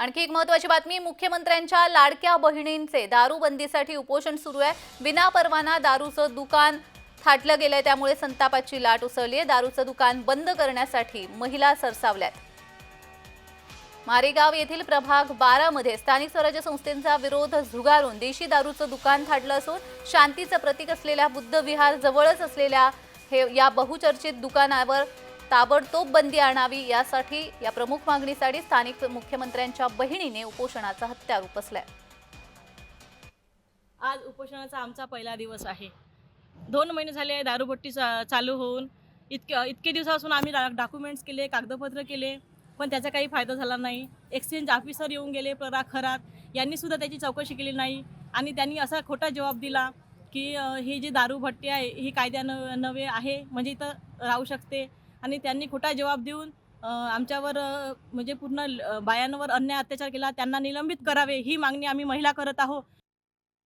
आणखी एक महत्वाची बातमी मुख्यमंत्र्यांच्या लाडक्या बहिणींचे दारूबंदीसाठी उपोषण सुरू आहे. विना परवाना दारूचं दुकान थाटलं गेलंय त्यामुळे संतापाची लाट उसळली आहे. दारूचं दुकान बंद करण्यासाठी महिला सरसावल्यात. मारेगाव येथील प्रभाग बारामध्ये स्थानिक स्वराज्य संस्थेचा विरोध झुगारून देशी दारूचं दुकान थाटलं असून शांतीचं प्रतीक असलेल्या बुद्ध विहार जवळच असलेल्या हे या बहुचर्चित दुकानावर ताबडतोब बंदी आणावी यासाठी या प्रमुख मागणीसाठी स्थानिक मुख्यमंत्र्यांच्या बहिणीने उपोषणाचा हत्यार उपसलाय. आज उपोषणाचा आमचा पहिला दिवस आहे. दोन महिने झाले दारूभट्टी चा चालू होऊन. इतके इतके दिवसापासून आम्ही डॉक्युमेंट्स केले कागदपत्र केले पण त्याचा काही फायदा झाला नाही. एक्सचेंज ऑफिसर येऊन गेले परा खरात. यांनीसुद्धा त्याची चौकशी केली नाही. आणि त्यांनी असा खोटा जवाब दिला की ही जी दारूभट्टी आहे ही कायद्यानं नवे आहे म्हणजे इथं राहू शकते. आणि त्यांनी खोटा जबाब देऊन आमच्यावर म्हणजे पूर्ण बायांवर अन्याय अत्याचार केला त्यांना निलंबित करावे ही मागणी आम्ही महिला करत आहोत.